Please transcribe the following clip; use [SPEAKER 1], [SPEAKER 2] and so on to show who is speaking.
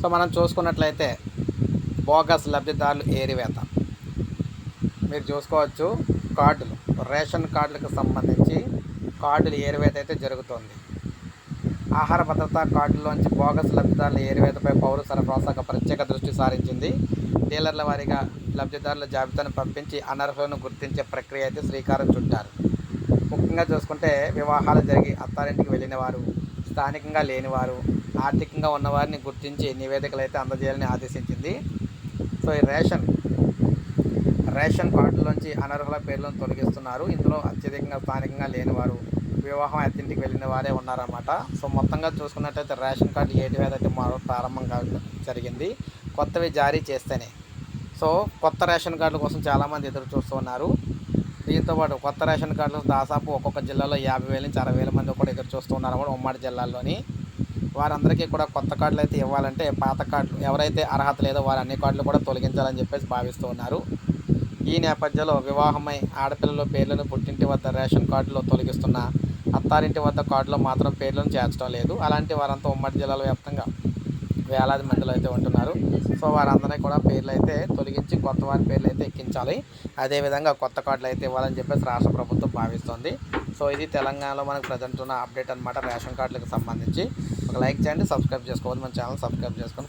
[SPEAKER 1] So మనం చూసుకున్నట్లయితే bogus లబ్ధిదారులు ఏరివేత. మీరు చూసుకోవచ్చు కార్డులు. రేషన్ కార్డులకు సంబంధించి కార్డులు ఏరివేత అయితే జరుగుతోంది. ఆహార భద్రతా కార్డుల్లోంచి బోగస్ లబ్ధిదారుల ఏరివేతపై పౌర సరఫరా శాఖ ప్రత్యేక దృష్టి సారించింది. డీలర్ల వారీగా లబ్ధిదారుల జాబితాను పంపించి అనర్హులను గుర్తించే ప్రక్రియ అయితే శ్రీకారం చుట్టారు. ముఖ్యంగా చూసుకుంటే వివాహాలు జరిగి అత్తారింటికి వెళ్ళిన వారు స్థానికంగా లేనివారు ఆర్థికంగా ఉన్నవారిని గుర్తించి నివేదికలు అయితే అందజేయాలని ఆదేశించింది. సో ఈ రేషన్ రేషన్ కార్డులోంచి అనర్హుల పేర్లను తొలగిస్తున్నారు. ఇందులో అత్యధికంగా స్థానికంగా లేనివారు వివాహం అత్తింటికి వెళ్ళిన వారే ఉన్నారన్నమాట. సో మొత్తంగా చూసుకున్నట్టయితే రేషన్ కార్డు ఏటి మీద అయితే మరో ప్రారంభం కావడం జరిగింది. కొత్తవి జారీ చేస్తేనే. సో కొత్త రేషన్ కార్డుల కోసం చాలామంది ఎదురు చూస్తూ ఉన్నారు. దీంతో పాటు కొత్త రేషన్ కార్డులు దాదాపు ఒక్కొక్క జిల్లాలో యాభై వేల నుంచి అరవై వేల మంది కూడా ఎదురు చూస్తూ ఉన్నారు కూడా ఉమ్మడి జిల్లాల్లోని. వారందరికీ కూడా కొత్త కార్డులు అయితే ఇవ్వాలంటే పాత కార్డులు ఎవరైతే అర్హత లేదో వారు అన్ని కార్డులు కూడా తొలగించాలని చెప్పేసి భావిస్తూ ఉన్నారు. ఈ నేపథ్యంలో వివాహమై ఆడపిల్లల పేర్లను పుట్టింటి వద్ద రేషన్ కార్డులో తొలగిస్తున్న అత్తారింటి వద్ద కార్డులో మాత్రం పేర్లను చేర్చడం లేదు. అలాంటి వారంతా ఉమ్మడి జిల్లాల వ్యాప్తంగా వేలాది మందిలో అయితే ఉంటున్నారు. సో వారందరినీ కూడా పేర్లు అయితే తొలగించి కొత్త వారి పేర్లు అయితే ఎక్కించాలి అదేవిధంగా కొత్త కార్డులు అయితే ఇవ్వాలని చెప్పేసి రాష్ట్ర ప్రభుత్వం భావిస్తోంది. సో ఇది తెలంగాణలో మనకు ప్రజెంట్ ఉన్న అప్డేట్ అనమాట రేషన్ కార్డులకు సంబంధించి. ఒక లైక్ చేయండి సబ్స్క్రైబ్ చేసుకోవాలి మన ఛానల్ సబ్స్క్రైబ్ చేసుకొని